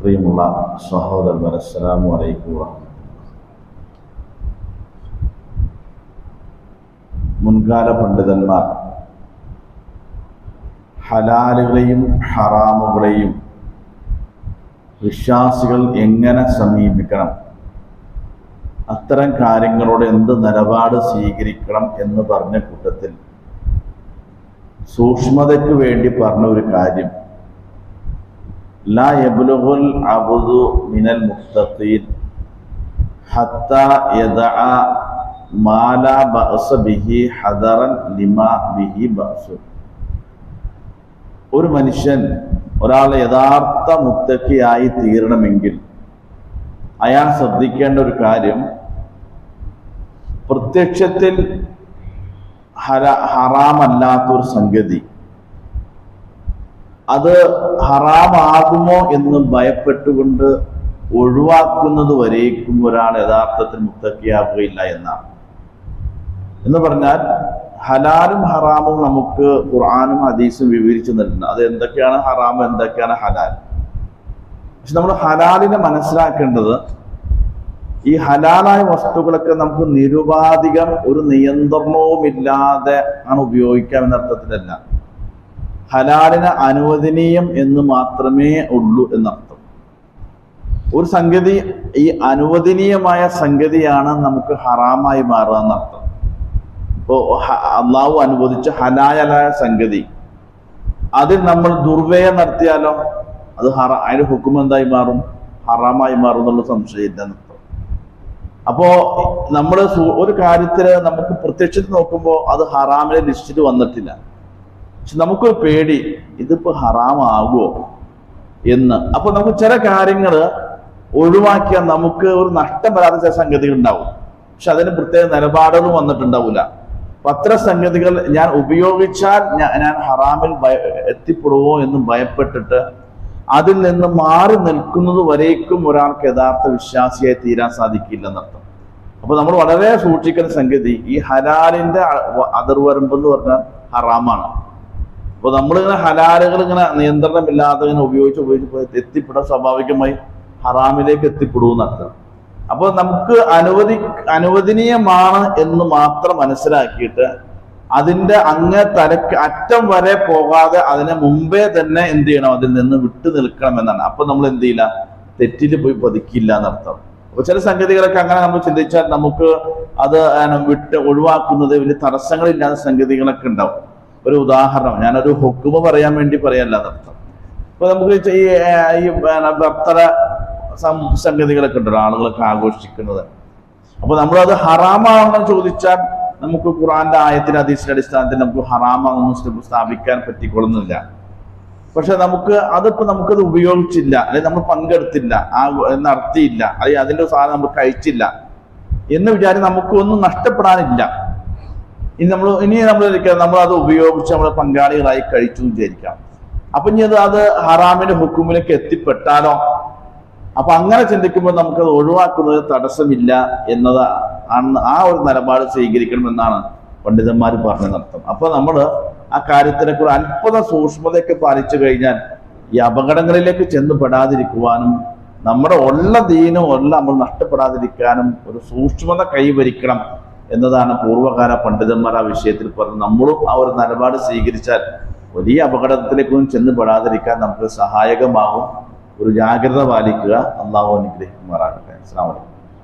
പ്രിയമുള്ള സഹോദരൻ അസ്സലാമു അലൈക്കും. മുൻകാല പണ്ഡിതന്മാർ ഹലാലുകളെയും ഹറാമുകളെയും വിശ്വാസികൾ എങ്ങനെ സമീപിക്കണം അത്തരം കാര്യങ്ങളോട് എന്ത് നിലപാട് സ്വീകരിക്കണം എന്ന് പറഞ്ഞ കൂട്ടത്തിൽ സൂക്ഷ്മതയ്ക്ക് വേണ്ടി പറഞ്ഞ ഒരു കാര്യം ഒരു മനുഷ്യൻ ഒരാൾ യഥാർത്ഥ മുത്തക്കിയായി തീരണമെങ്കിൽ അയാൾ ശ്രദ്ധിക്കേണ്ട ഒരു കാര്യം പ്രത്യക്ഷത്തിൽ ഹറാമല്ലാത്തൊരു സംഗതി. അത് ഹറാമാകുമോ എന്ന് ഭയപ്പെട്ടുകൊണ്ട് ഒഴിവാക്കുന്നത് വരേക്കും ഒരാൾ യഥാർത്ഥത്തിൽ മുത്തക്കിയാവുകയില്ല എന്നാണ്. എന്ന് പറഞ്ഞാൽ ഹലാലും ഹറാമും നമുക്ക് ഖുർആാനും ഹദീസും വിവരിച്ചു നൽകുന്നത് അത് എന്തൊക്കെയാണ് ഹറാം എന്തൊക്കെയാണ് ഹലാൽ? പക്ഷെ നമ്മൾ ഹലാലിനെ മനസ്സിലാക്കേണ്ടത് ഈ ഹലാലായ വസ്തുക്കളൊക്കെ നമുക്ക് നിരുപാധികം ഒരു നിയന്ത്രണവും ഇല്ലാതെ ആണ് ഉപയോഗിക്കാം എന്ന അർത്ഥത്തിലല്ല ഹലാലിന് അനുവദനീയം എന്ന് മാത്രമേ ഉള്ളൂ എന്നർത്ഥം. ഒരു സംഗതി ഈ അനുവദനീയമായ സംഗതിയാണ് നമുക്ക് ഹറാമായി മാറുക എന്നർത്ഥം. ഇപ്പോ അള്ളാഹു അനുവദിച്ച ഹലാലായ സംഗതി. അതിൽ നമ്മൾ ദുർവ്യയം നടത്തിയാലോ? അത് ഹറ അതിന് ഹുക്കും എന്തായി മാറും? ഹറാമായി മാറും എന്നുള്ള സംശയമില്ല അപ്പോ നമ്മൾ ഒരു കാര്യത്തിൽ നമുക്ക് പ്രത്യക്ഷത്തിൽ നോക്കുമ്പോൾ അത് ഹറാമിലെ ലിസ്റ്റിൽ വന്നിട്ടില്ല. പക്ഷെ നമുക്കൊരു പേടി ഇതിപ്പോ ഹറാമാകുമോ എന്ന്. അപ്പൊ നമുക്ക് ചില കാര്യങ്ങൾ ഒഴിവാക്കിയാൽ നമുക്ക് ഒരു നഷ്ടം വരാത്ത ചില സംഗതികൾ ഉണ്ടാവും. പക്ഷെ അതിന് പ്രത്യേക നിലപാടുകൾ വന്നിട്ടുണ്ടാവില്ല പത്ര സംഗതികൾ ഞാൻ ഉപയോഗിച്ചാൽ ഞാൻ ഹറാമിൽ എത്തിപ്പെടുവോ എന്ന് ഭയപ്പെട്ടിട്ട് അതിൽ നിന്ന് മാറി നിൽക്കുന്നത് വരേക്കും ഒരാൾക്ക് യഥാർത്ഥ വിശ്വാസിയായി തീരാൻ സാധിക്കില്ല എന്നർത്ഥം അപ്പൊ നമ്മൾ വളരെ സൂക്ഷിക്കുന്ന സംഗതി ഈ ഹലാലിന്റെ അതിർവരമ്പ് എന്ന് പറഞ്ഞാൽ ഹറാമാണ്. അപ്പൊ നമ്മളിങ്ങനെ ഹലാലുകൾ ഇങ്ങനെ നിയന്ത്രണമില്ലാതെ ഇങ്ങനെ ഉപയോഗിച്ച് ഉപയോഗിച്ച് എത്തിപ്പെടാൻ സ്വാഭാവികമായി ഹറാമിലേക്ക് എത്തിപ്പെടും എന്നർത്ഥം. അപ്പൊ നമുക്ക് അനുവദി അനുവദനീയമാണ് എന്ന് മാത്രം മനസ്സിലാക്കിയിട്ട് അതിന്റെ അങ്ങ് തലക്ക് അറ്റം വരെ പോകാതെ അതിനെ മുമ്പേ തന്നെ എന്ത് ചെയ്യണം? അതിൽ നിന്ന് വിട്ടു നിൽക്കണം എന്നാണ്. അപ്പൊ നമ്മൾ എന്ത് ചെയ്യില്ല? തെറ്റിൽ പോയി പതിക്കില്ല എന്നർത്ഥം. അപ്പൊ ചില സംഗതികളൊക്കെ അങ്ങനെ നമ്മൾ ചിന്തിച്ചാൽ നമുക്ക് അത് വിട്ട് ഒഴിവാക്കുന്നത് വലിയ തടസ്സങ്ങളില്ലാത്ത സംഗതികളൊക്കെ ഉണ്ടാവും. ഒരു ഉദാഹരണം. ഞാനൊരു ഹുക്കുമ പറയാൻ വേണ്ടി പറയല്ല അതർത്ഥം ഇപ്പൊ നമുക്ക് ഈ ഈ സംഗതികളൊക്കെ ഉണ്ടല്ലോ ആളുകളൊക്കെ ആഘോഷിക്കുന്നത്. അപ്പൊ നമ്മളത് ഹറാമാണെന്ന് ചോദിച്ചാൽ നമുക്ക് ഖുറാന്റെ ആയത്തിന്റെ അതീശിന്റെ അടിസ്ഥാനത്തിൽ നമുക്ക് ഹറാമാണെന്ന് സ്ഥാപിക്കാൻ പറ്റിക്കൊള്ളുന്നില്ല. പക്ഷെ നമുക്ക് അതിപ്പോ നമുക്കത് ഉപയോഗിച്ചില്ല. അല്ലെങ്കിൽ നമ്മൾ പങ്കെടുത്തില്ല. ആ നടത്തിയില്ല. അല്ലെങ്കിൽ അതിന്റെ സാധനം നമ്മൾ കഴിച്ചില്ല. എന്ന് വിചാരിച്ച് നമുക്കൊന്നും നഷ്ടപ്പെടാനില്ല. ഇനി നമ്മൾ ഇനി നമ്മൾ നമ്മൾ അത് ഉപയോഗിച്ച് നമ്മൾ പങ്കാളികളായി കഴിച്ചു വിചാരിക്കാം. അപ്പൊ ഇനി അത് അത് ഹറാമിന്റെ ഹുക്കുമിലേക്ക് എത്തിപ്പെട്ടാലോ? അപ്പൊ അങ്ങനെ ചിന്തിക്കുമ്പോൾ നമുക്ക് അത് ഒഴിവാക്കുന്നത് തടസ്സമില്ല എന്നത് ആ ഒരു നിലപാട് സ്വീകരിക്കണമെന്നാണ് പണ്ഡിതന്മാർ പറഞ്ഞതർത്ഥം അപ്പൊ നമ്മൾ ആ കാര്യത്തിനെ കുറിച്ച് അല്പത സൂക്ഷ്മതയൊക്കെ പാലിച്ചു കഴിഞ്ഞാൽ ഈ അപകടങ്ങളിലേക്ക് ചെന്ന് പെടാതിരിക്കുവാനും നമ്മുടെ ഉള്ള ദീനും ഉള്ള നമ്മൾ നഷ്ടപ്പെടാതിരിക്കാനും ഒരു സൂക്ഷ്മത കൈവരിക്കണം എന്നതാണ് പൂർവകാല പണ്ഡിതന്മാർ ആ വിഷയത്തിൽ പറഞ്ഞത്. നമ്മളും ആ ഒരു നിലപാട് സ്വീകരിച്ചാൽ വലിയ അപകടത്തിലേക്കൊന്നും ചെന്ന് പെടാതിരിക്കാൻ നമുക്ക് സഹായകമാകും. ഒരു ജാഗ്രത പാലിക്കുക. അള്ളാഹു അനുഗ്രഹിക്കുമാറാകട്ടെ. അസ്സാം വലൈക്കും